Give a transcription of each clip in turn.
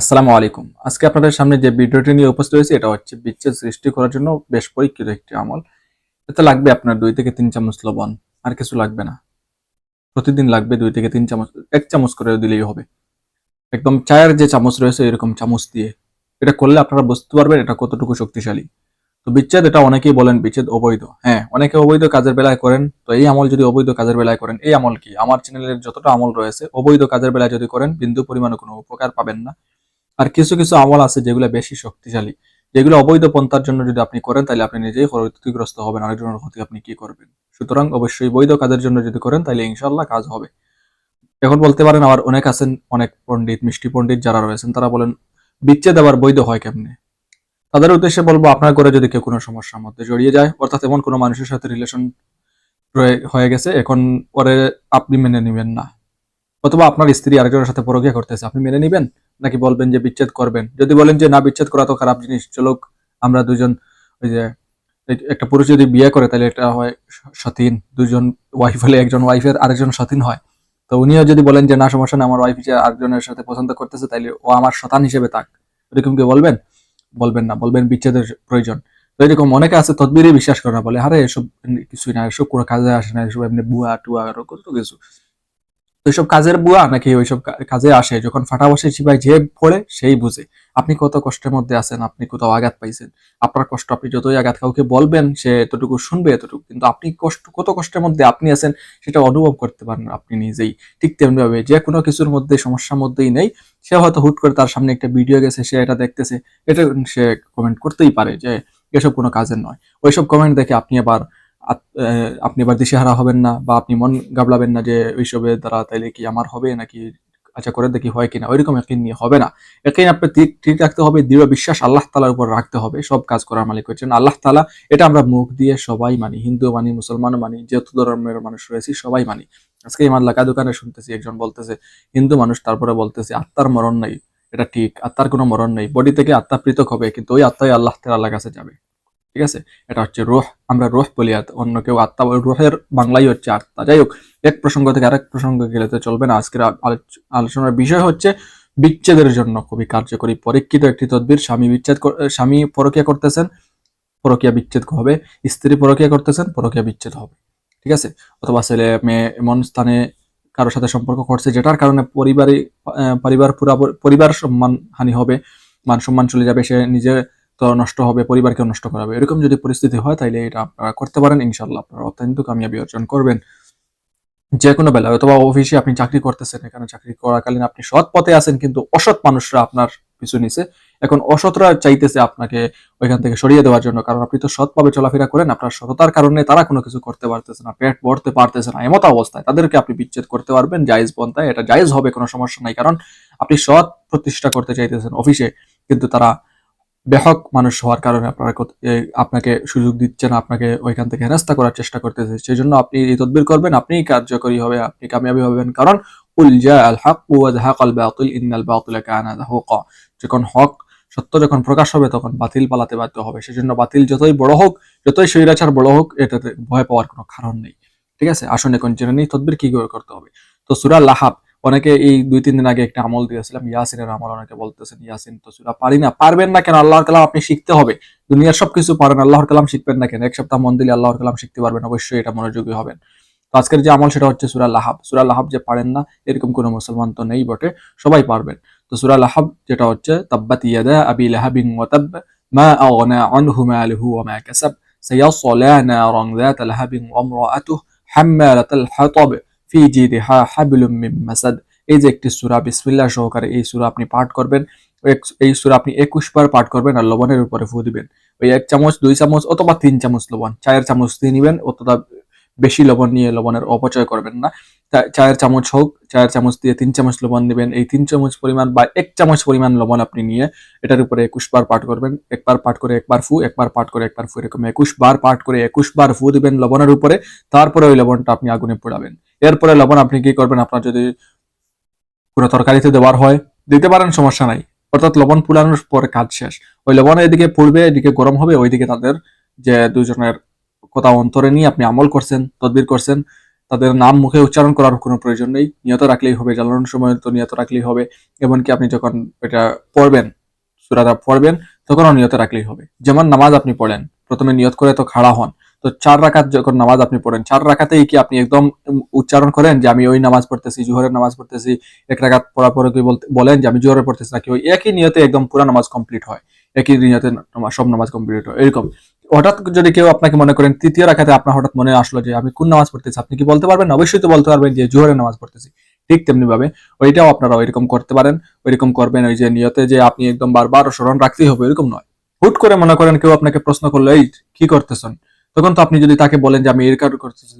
আসসালামু আলাইকুম। আজকে আপনাদের সামনে যে ভিডিওটি নিয়ে উপস্থিত হয়েছে, এটা হচ্ছে বিচ্ছেদ সৃষ্টি করার জন্য বেশ পরীক্ষিত একটি আমল। এতে লাগবে আপনার দুই থেকে তিন চামচ লবণ, আর কিছু লাগবে না। প্রতিদিন লাগবে দুই থেকে তিন চামচ, এক চামচ করে দিলেই হবে। একদম চায়ের যে চামচ রয়েছে, এরকম চামচ দিয়ে। এটা করলে আপনারা বুঝতে পারবেন এটা কতটুকু শক্তিশালী। তো বিচ্ছেদ, এটা অনেকেই বলেন বিচ্ছেদ অবৈধ। হ্যাঁ অনেকে অবৈধ কাজের বেলায় করেন। তো এই আমল যদি অবৈধ কাজের বেলায় করেন, এই আমল কি? আমার চ্যানেলের যতটা আমল রয়েছে, অবৈধ কাজের বেলায় যদি করেন, বিন্দু পরিমাণে কোনো উপকার পাবেন না। আর কিছু কিছু আমল আছে যেগুলো বেশি শক্তিশালী, যেগুলো অবৈধ পন্থার জন্য যদি আপনি করেন, তাহলে আপনি নিজেই ক্ষতিগ্রস্ত হবেন, আরেকজনের ক্ষতি আপনি কি করবেন? সুতরাং অবশ্যই বৈধ কাজের জন্য যদি করেন, তাহলে ইনশাল্লাহ কাজ হবে। এখন বলতে পারেন, আবার অনেক আছেন, অনেক পণ্ডিত, মিষ্টি পণ্ডিত যারা রয়েছেন, তারা বলেন, বিচ্ছেদ আবার বৈধ হয় কেমনে? তাদের উদ্দেশ্যে বলব, আপনার করে যদি কেউ কোনো সমস্যার মধ্যে জড়িয়ে যায়, অর্থাৎ এমন কোনো মানুষের সাথে রিলেশন হয়ে গেছে, এখন পরে আপনি মেনে নেবেন না। অথবা আপনার স্ত্রী আরেকজনের সাথে পরকিয়া করতেছে, আপনি মেনে নেবেন? নাকি বলবেন যে বিচ্ছেদ করবেন? যদি বলেন যে না, বিচ্ছেদ করা তো খারাপ জিনিস। চলো আমরা দুজন ওই যে একটা পুরুষ যদি বিয়ে করে, তাহলে এটা হয় সতীন। দুজন ওয়াইফ হলে একজন ওয়াইফের আরেকজন সতীন হয়। তো উনিও যদি বলেন যে, না, সমস্যা না আমার ওয়াইফ যে আরেকজনের সাথে পছন্দ করতেছে, তাইলে ও আমার শতান হিসেবে থাক। এরকম কি বলবেন? বলবেন না, বলবেন বিচ্ছেদের প্রয়োজন। তো এরকম অনেকে আছে, তদবিরই বিশ্বাস করে না, বলে, আরে, এসব কিছুই না, এসব কোনো কাজে আসে না, এসব এমনি বুয়া টুয়া আরও কত কিছু। তো এইসব কাজের বুয়া নাকি ওইসব কাজে আসে? যখন ফাটা বসে চিপাই যে পড়ে, সেই বুঝে। আপনি কত কষ্টের মধ্যে আছেন, আপনি কোথাও আঘাত পাইছেন। আপনার কষ্ট আপনি যতই আঘাত কাউকে বলবেন, সে এতটুকু শুনবে এতটুকু। কিন্তু আপনি কষ্ট কত কষ্টের মধ্যে আপনি আছেন, সেটা অনুভব করতে পারেন আপনি নিজেই। ঠিক তেমনি ভাবে যে কোনো কিছুর মধ্যে, সমস্যার মধ্যেই নেই। সে হয়তো হুট করে তার সামনে একটা ভিডিও গেছে, সে এটা দেখতেছে। এটা সে কমেন্ট করতেই পারে যে এসব কোনো কাজের নয়। ওইসব কমেন্ট দেখে আপনি আবার আপনি এবার দিশেহারা হবেন না বা আপনি মন গাবলাবেন না যে ওইসবের দ্বারা তাইলে কি আমার হবে নাকি আচ্ছা করে দেখি হয় কিনা, ওইরকম একদিন নিয়ে হবে না। একদিন আপনি ঠিক রাখতে হবে, দৃঢ় বিশ্বাস আল্লাহ তালার উপর রাখতে হবে, সব কাজ করার মালিক হচ্ছেন আল্লাহ তালা, এটা আমরা মুখ দিয়ে সবাই মানি হিন্দু মানি, মুসলমানও মানি, যেহেতু ধর্মের মানুষ রয়েছে সবাই মানি। আজকে আমার লাকা দোকানে শুনতেছি, একজন বলতেছে, হিন্দু মানুষ তারপরে বলতেছে, আত্মার মরণ নেই, এটা ঠিক, আত্মার কোনো মরণ নেই, বডি থেকে আত্মা পৃথক হবে, কিন্তু ওই আত্মাই আল্লাহ তাআলার কাছে যাবে। ঠিক আছে? এটা হচ্ছে রোহ। আমরা রোহ বলি অন্য কেউ আত্মা। রোহের বাংলাই হচ্ছে আত্মা। যাই হোক, এক প্রসঙ্গ থেকে আরেক প্রসঙ্গে গেলে তো চলবে না। আজকের আলোচনার বিষয় হচ্ছে বিচ্ছেদের জন্য খুবই কার্যকরী, পরীক্ষিত একটি তদবির। স্বামী বিচ্ছেদ স্বামী পরকিয়া করতেছেন, পরকিয়া বিচ্ছেদ হবে। স্ত্রী পরকিয়া করতেছেন, পরকিয়া বিচ্ছেদ হবে। ঠিক আছে? অথবা ছেলে মেয়ে এমন স্থানে কারোর সাথে সম্পর্ক করছে যেটার কারণে পরিবারে পরিবার পুরা পরিবার সম্মান হানি হবে, মান সম্মান চলে যাবে। সে নিজে তো নষ্ট হবে পরিবারকে নষ্ট করাবে এরকম যদি পরিস্থিতি হয় তাহলে এটা আপনারা করতে পারেন ইনশাল্লাহ আপনারা অত্যন্ত কামিয়াবি অর্জন করবেন। যে কোনো বেলায়, অথবা অফিসে আপনি চাকরি করতেছেন, এখানে চাকরি করাকালীন আপনি সৎ পথে আছেন, কিন্তু অসৎ মানুষরা আপনার পিছু নিছে। এখন অসৎরা চাইতেছে আপনাকে ওইখান থেকে সরিয়ে দেওয়ার জন্য, কারণ আপনি তো সৎভাবে চলাফেরা করেন, আপনার সততার কারণে তারা কোনো কিছু করতে পারতেছে না, পেট ভরতে পারতেছে না, এমত অবস্থায়। তাদেরকে আপনি বিচ্ছেদ করতে পারবেন, জায়েজ পন্থায়। এটা জায়েজ হবে, কোনো সমস্যা নাই, কারণ আপনি সৎ প্রতিষ্ঠা করতে চাইতেছেন অফিসে কিন্তু তারা বেহক মানুষ হওয়ার কারণে আপনারা আপনাকে সুযোগ দিচ্ছে না আপনাকে ওইখান থেকে হেনস্থা করার চেষ্টা করতেছে। সেই জন্য আপনি এই তদবির করবেন আপনি কার্যকরী হবে, আপনি কামিয়াবি হবেন। কারণ, উল জা আল হক ওয়া যাহাকাল বাতিল, ইন্নাল বাতিলা যখন হক সত্য যখন প্রকাশ হবে, তখন বাতিল পালাতে বাধ্য হবে। সেজন্য বাতিল যতই বড় হোক, যতই স্বৈরাচার বড় হোক, এটাতে ভয় পাওয়ার কোনো কারণ নেই। ঠিক আছে? আসুন এখন জেনে নিই তদবির কি করে করতে হবে। তো সুরা লাহাব অনেকে এই দুই, তিন দিন আগে একটা আমল দিয়েছিলাম, ইয়াসিনের আমল অনেকে বলতেছেন, ইয়াসিন তো সুরা পারি না। পারবেন না কেন? আল্লাহর কালাম আপনি শিখতে হবে। দুনিয়ার সবকিছু পারেন, আল্লাহর কালাম শিখবেন না কেন? এক সপ্তাহ মন দিলে আল্লাহর কালাম শিখতে পারবেন, অবশ্যই এটা মনোযোগী হবেন। তো আজকের যে আমল সেটা হচ্ছে সুরা লাহাব। সুরা লাহাব যে পারেন না, এরকম কোনো মুসলমান তো নেই বটে, সবাই পারবেন। তো সুরা লাহাব যেটা হচ্ছে, তাব্বাত ইয়াদা আবি লাহাবিন ওয়াতাব মা আগনা আনহু মালহু ওয়া মা কাসাব সায়াসলা নারান যাত লাহাবিন ওয়া আমরাআতুহু হাম্মালাতাল হাতাব। হাবিলুম মাসাদ। এই যে একটি সুরা বিসমিল্লা সহকারে এই সুরা আপনি পাঠ করবেন এই সুরা আপনি একুশ বার পাঠ করবেন আর লবণের উপরে ফু দিবেন। ওই এক চামচ, দুই চামচ অথবা তিন চামচ লবণ, চায়ের চামচ দিয়ে নেবেন, অতটা বেশি লবণ নিয়ে লবণের অপচয় করবেন না। চায়ের চামচ হোক, চায়ের চামচ দিয়ে তিন চামচ লবণ নেবেন এই তিন চামচ পরিমাণ বা এক চামচ পরিমাণ লবণ আপনি নিয়ে এটার উপরে একুশ বার পাঠ করবেন, একবার পাঠ করে একবার ফু, একবার পাঠ করে একবার ফু, এরকম একুশ বার পাঠ করে একুশ বার ফু দিবেন লবণের উপরে, তারপরে ওই লবণটা আপনি আগুনে পোড়াবেন। এরপরে লবণ আপনি কি করবেন? আপনার যদি কোনো তরকারিতে দেওয়ার হয়, দিতে পারেন, সমস্যা নাই। অর্থাৎ লবণ পুরানোর পরে কাজ শেষ। ওই লবণ এদিকে পড়বে এদিকে গরম হবে, ওইদিকে তাদের যে দুজনের কথা অন্তরে নিয়ে আপনি আমল করছেন, তদবির করছেন, তাদের নাম মুখে উচ্চারণ করার কোনো প্রয়োজন নেই। নিয়ত রাখলেই হবে, জ্বালানোর সময় তো নিয়ত রাখলেই হবে। এমনকি আপনি যখন এটা পড়বেন, সুরাটা পড়বেন, তখনও নিয়ত রাখলেই হবে। যেমন নামাজ আপনি পড়েন, প্রথমে নিয়ত করে তো খাড়া হন। তো চার রাকাত যখন নামাজ আপনি পড়েন, চার রাকাতেই কি আপনি একদম উচ্চারণ করেন যে, আমি ওই নামাজ পড়তেছি, জোহরের নামাজ পড়তেছি, এক রাকাত পড়ার পরে কি বলেন যে, আমি জোহরের পড়তেছি নাকি? ওই একই নিয়তে একদম পুরো নামাজ কমপ্লিট হয়। একই নিয়তে সব নামাজ কমপ্লিট হয়, এরকম। হঠাৎ যদি কেউ আপনাকে মনে করেন, তৃতীয় রাখাতে আপনার হঠাৎ মনে আসলো যে, আমি কোন নামাজ পড়তেছি? আপনি কি বলতে পারবেন? অবশ্যই তো বলতে পারবেন যে, জোহরের নামাজ পড়তেছি। ঠিক তেমনি ভাবে ওইটাও আপনারা ওইরকম করতে পারেন, ওইরকম করবেন ওই যে নিয়তে যে, আপনি একদম বারবার স্মরণ রাখতেই হবে, এরকম নয়। হুট করে মনে করেন কেউ আপনাকে প্রশ্ন করল, এই কি করতেছেন? তখন তো আপনি যদি তাকে বলেন যে আমি এর কারণ করতেছি,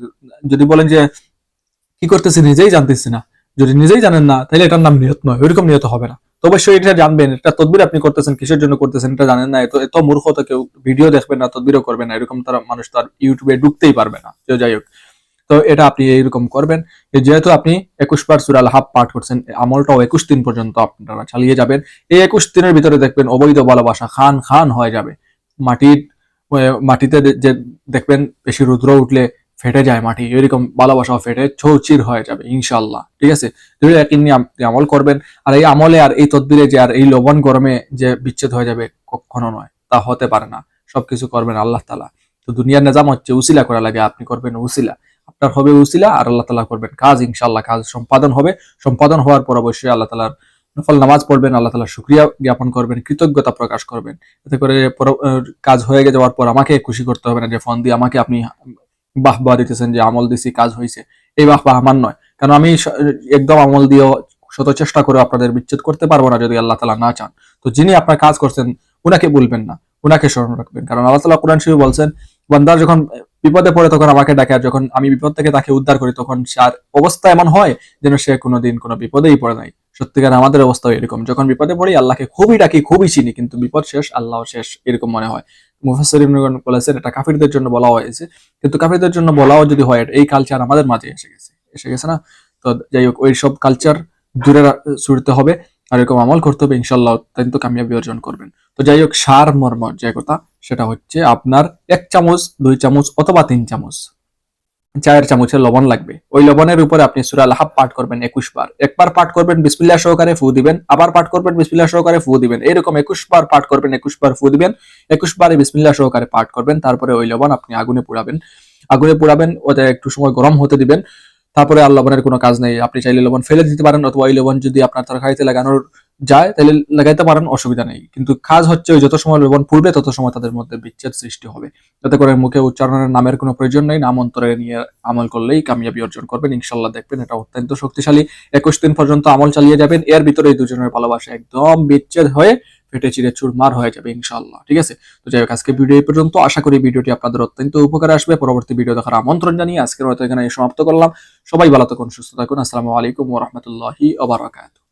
যদি বলেন যে কি করতেছি নিজেই জানতেছি না, যদি নিজেই জানেন না, তাহলে এটার নাম নিয়ত নয়, ওইরকম নিয়ত হবে না। তো অবশ্যই এটা জানবেন, এটা তদবির আপনি করতেছেন, কিসের জন্য করতেছেন এটা জানেন না, এত এত মূর্খ তো কেউ ভিডিও দেখবেন না, তদবিরও করবেন না, এরকম তারা মানুষ তার ইউটিউবে ঢুকতেই পারবে না, তো যাই হোক। তো এটা আপনি এইরকম করবেন যেহেতু আপনি একুশ বার সুরাল হাফ পাঠ করছেন আমলটাও একুশ দিন পর্যন্ত আপনারা চালিয়ে যাবেন, এই একুশ দিনের ভিতরে দেখবেন অবৈধ ভালোবাসা খান খান হয়ে যাবে, মাটির মাটিতে যে দেখবেন বেশি রুদ্র উঠলে ফেটে যায় মাটি, এরকম ভালোবাসা ফেটে চৌচির হয়ে যাবে ইনশাল্লাহ ঠিক আছে? আমল করবেন, আর এই আমলে আর এই তদবিরে যে আর এই লবণ গরমে যে বিচ্ছেদ হয়ে যাবে কখনো নয়, তা হতে পারে না, সবকিছু করবেন আল্লাহ তালা তো দুনিয়ার নিজাম হচ্ছে উসিলা করা লাগে, আপনি করবেন উসিলা, আপনার হবে উসিলা আর আল্লাহ তালা করবেন কাজ ইনশাল্লাহ কাজ সম্পাদন হবে, সম্পাদন হওয়ার পর অবশ্যই আল্লাহ তালার নফল নামাজ পড়বেন, আল্লাহ তালা শুক্রিয়া জ্ঞাপন করবেন, কৃতজ্ঞতা প্রকাশ করবেন। এতে করে কাজ হয়ে যাওয়ার পর আমাকে খুশি করতে হবে না যে ফোন দিয়ে আমাকে আপনি বাহ বাহ দিতেছেন যে আমল দিছি, কাজ হয়েছে এই বাহ বাহ আমার নয়। কারণ আমি একদম আমল দিয়েও শত চেষ্টা করে আপনাদের বিচ্ছেদ করতে পারব না যদি আল্লাহ তালা না চান। তো যিনি আপনার কাজ করছেন, উনাকে বলবেন না ওনাকে স্মরণ রাখবেন। কারণ আল্লাহ তালা কোরআন শরীফ বলছেন, বান্দার যখন বিপদে পড়ে তখন আমাকে ডাকে, আর যখন আমি বিপদ থেকে তাকে উদ্ধার করি তখন তার অবস্থা এমন হয় যেন সে কোনোদিন কোনো বিপদেই পড়ে নাই। সত্যিকার আমাদের অবস্থা এরকম। যখন বিপদে পড়ি, আল্লাহকে খুবই ডাকি, খুবই চিনি, কিন্তু বিপদ শেষ, আল্লাহ শেষ, এরকম মনে হয়। মুফাসসির ইবনে বলেছেন, এটা কাফিরদের জন্য বলা হয়েছে। কিন্তু কাফিরদের জন্য বলাও যদি হয়, এই কালচার আমাদের মাঝে এসে গেছে। এসে গেছে না? তো যাই হোক, ওই সব কালচার দূরে ছুড়তে হবে, আর এরকম আমল করতে হবে ইনশাল্লাহ অত্যন্ত কামিয়াবি অর্জন করবেন। তো যাই হোক সার মর্ম যে কথা সেটা হচ্ছে আপনার এক চামচ, দুই চামচ, অথবা তিন চামচ। চায়ের চামচের লবণ লাগবে। ওই লবণের উপরে আপনি সুরা লাহাব পাঠ করবেন একুশ বার। একবার পাঠ করবেন, বিসমিল্লাহ সহকারে ফু দিবেন, আবার পাঠ করবেন, বিসমিল্লাহ সহকারে ফু দিবেন। এরকম একুশ বার পাঠ করবেন, একুশ বার ফু দিবেন, একুশ বারে বিসমিল্লাহ সহকারে পাঠ করবেন, তারপরে ওই লবণ আপনি আগুনে পোড়াবেন। আগুনে পোড়াবেন ওটা একটু সময় গরম হতে দিবেন। তারপরে আর লবণের কোনো কাজ নেই। আপনি চাইলে লবণ ফেলে দিতে পারেন, অথবা ওই লবণ যদি আপনার তরকারিতে লাগানোর যায়, তাহলে লাগাইতে পারেন, অসুবিধা নেই। কিন্তু কাজ হচ্ছে ওই যত সময় লবণ পূর্বে তত সময় তাদের মধ্যে বিচ্ছেদ সৃষ্টি হবে। যাতে করে মুখে উচ্চারণের নামের কোনো প্রয়োজন নেই, নাম অন্তরে নিয়ে আমল করলেই কামিয়াবি অর্জন করবেন। ইনশাল্লাহ দেখবেন, এটা অত্যন্ত শক্তিশালী। একুশ দিন পর্যন্ত আমল চালিয়ে যাবেন, এর ভিতরে এই দুজনের ভালোবাসা একদম বিচ্ছেদ হয়ে ফেটে চিড়ে চুরমার হয়ে যাবে ইনশাল্লাহ ঠিক আছে? তো যাই হোক, আজকে ভিডিও এই পর্যন্ত। আশা করি ভিডিওটি আপনাদের অত্যন্ত উপকারে আসবে। পরবর্তী ভিডিও দেখার আমন্ত্রণ জানিয়ে আজকের হয়তো এখানে সমাপ্ত করলাম। সবাই ভালো থাকুন, সুস্থ থাকুন। আসসালামু আলাইকুম ওরহমতুল্লাহি ওবরাকাতুহ